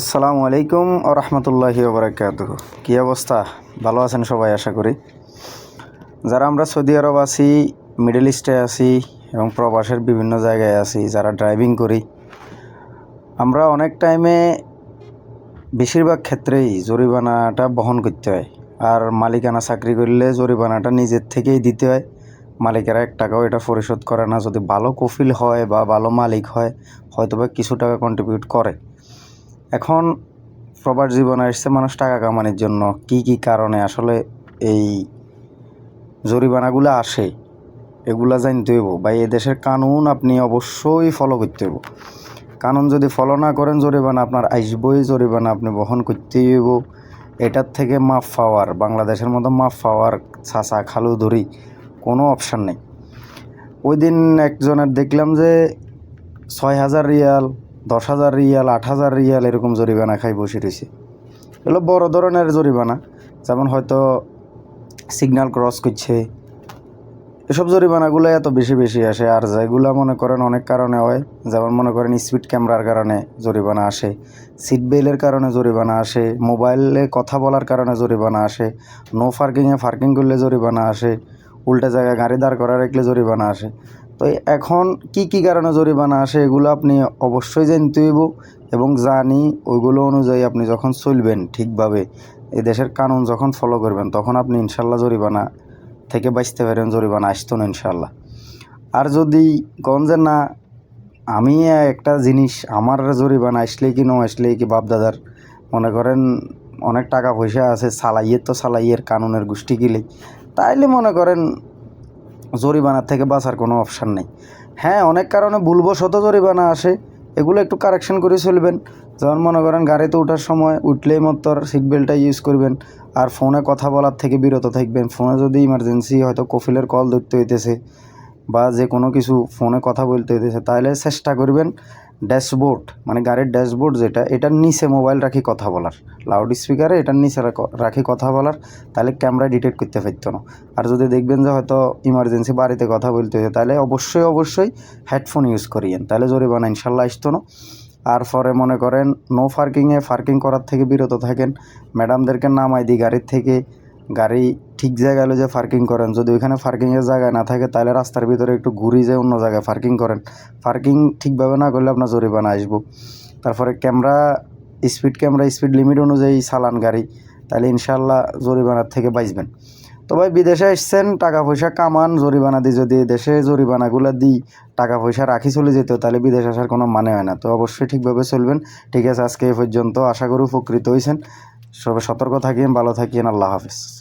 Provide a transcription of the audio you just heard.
আসসালামু আলাইকুম ও রহমতুল্লাহি ওবরাকাত কী অবস্থা? ভালো আছেন সবাই, আশা করি। যারা আমরা সৌদি আরব আছি, মিডল ইস্টে আছি এবং প্রবাসের বিভিন্ন জায়গায় আছি, যারা ড্রাইভিং করি, আমরা অনেক টাইমে বেশিরভাগ ক্ষেত্রেই জরিমানাটা বহন করতে হয়। আর মালিকানা চাকরি করলে জরিমানাটা নিজের থেকেই দিতে হয়। মালিকেরা এক টাকাও এটা পরিশোধ করে না। যদি ভালো কফিল হয় বা ভালো মালিক হয়, হয়তোবা কিছু টাকা কন্ট্রিবিউট করে। এখন প্রবাস জীবনে এসছে মানুষ টাকা কামানোর জন্য। কি কি কারণে? আসলে এই জরিমানাগুলো আসে, এগুলা জানতে হইব। বা দেশের কানুন আপনি অবশ্যই ফলো করতে হইব। কানুন যদি ফলো না করেন, জরিমানা আপনার আসবই। জরিমানা আপনি বহন করতেই হইব। এটার থেকে মাফ পাওয়ার, বাংলাদেশের মতো মাফ পাওয়ার ছাঁচা খালু ধরি কোনো অপশান নেই। ওই দিন একজনের দেখলাম যে ছয় হাজার রিয়াল দশ হাজার রিয়াল, আট হাজার রিয়াল এরকম জরিমানা খাই বসে রয়েছে এগুলো বড় ধরনের জরিমানা, যেমন হয়তো সিগন্যাল ক্রস করছে। এসব জরিমানাগুলো এত বেশি বেশি আসে, আর যেগুলো মনে করেন অনেক কারণে হয়, যেমন মনে করেন স্পিড ক্যামেরার কারণে জরিমানা আসে, সিট বেলের কারণে জরিমানা আসে, মোবাইলে কথা বলার কারণে জরিমানা আসে নো পার্কিংয়ে পার্কিং করলে জরিমানা আসে, উল্টা জায়গায় গাড়ি দাঁড় করা রাখলে জরিমানা আসে। তো এখন কি কি কারণে জরিমানা আসে এগুলো আপনি অবশ্যই জানতে হইব এবং জানি ওইগুলো অনুযায়ী আপনি যখন চলবেন ঠিকভাবে, এই দেশের কানুন যখন ফলো করবেন, তখন আপনি ইনশাল্লাহ জরিমানা থেকে বাঁচতে পারেন জরিমানা আসতো না ইনশাল্লাহ। আর যদি কোন যে না, আমি একটা জিনিস, আমার জরিমানা আসলেই কি, ন আসলেই কি বাপদাদার, মনে করেন অনেক টাকা পয়সা আছে, সালাইয়ের তো সালাইয়ের কানুনের গোষ্ঠী গিলেই, তাইলে মনে করেন জরিমানার থেকে বাঁচার কোনো অপশান নেই। হ্যাঁ অনেক কারণে ভুলবশত জরিমানা আসে। এগুলো একটু কারেকশন করে চলবেন। যেমন মনে করেন গাড়িতে ওঠার সময় উঠলেই মতর সিট বেল্টটা ইউজ করবেন। আর ফোনে কথা বলার থেকে বিরত থাকবেন। ফোনে যদি ইমার্জেন্সি হয়তো কফিলের কল ধরতে হইতেছে বা যে কোনো কিছু ফোনে কথা বলতে হইতেছে তাহলে চেষ্টা করবেন ড্যাশবোর্ড মানে গাড়ির ড্যাশবোর্ড যেটা, এটার নিচে মোবাইল রাখি কথা বলার। লাউড স্পিকারে এটার নিচে রাখি কথা বলার, তাহলে ক্যামেরা ডিটেক্ট করতে পারতো না। আর যদি দেখবেন যে হয়তো ইমার্জেন্সি বাড়িতে কথা বলতে হয়েছে তাহলে অবশ্যই অবশ্যই হেডফোন ইউজ করিয়েন, তাহলে জরিমানা ইনশাল্লাহ আসতো না। আর পরে মনে করেন নো পার্কিংয়ে পার্কিং করার থেকে বিরত থাকেন। ম্যাডামদেরকে নামাই দিই গাড়ির থেকে গাড়ি ঠিক জায়গায় যে পার্কিং করেন, যদি ওইখানে পার্কিংয়ের জায়গায় না থাকে তাহলে রাস্তার ভিতরে একটু ঘুরি যে অন্য জায়গায় পার্কিং করেন। পার্কিং ঠিকভাবে না করলে আপনার জরিমানা আসব। তারপরে camera speed camera speed limit অনুযায়ী চালান গাড়ি তাহলে ইনশাল্লাহ জরিমানার থেকে বাঁচবেন। তো ভাই, বিদেশে এসছেন টাকা পয়সা কামান, জরিমানা দিই যদি দেশে জরিমানাগুলো দিই টাকা পয়সা রাখি চলে যেত তাহলে বিদেশ আসার কোনো মানে হয় না। তো অবশ্যই ঠিকভাবে চলবেন। ঠিক আছে, আজকে এই পর্যন্ত। আশা করি উপকৃত হয়েছেন সবাই সতর্ক থাকেন ভালো থাকেন আল্লাহ হাফিজ।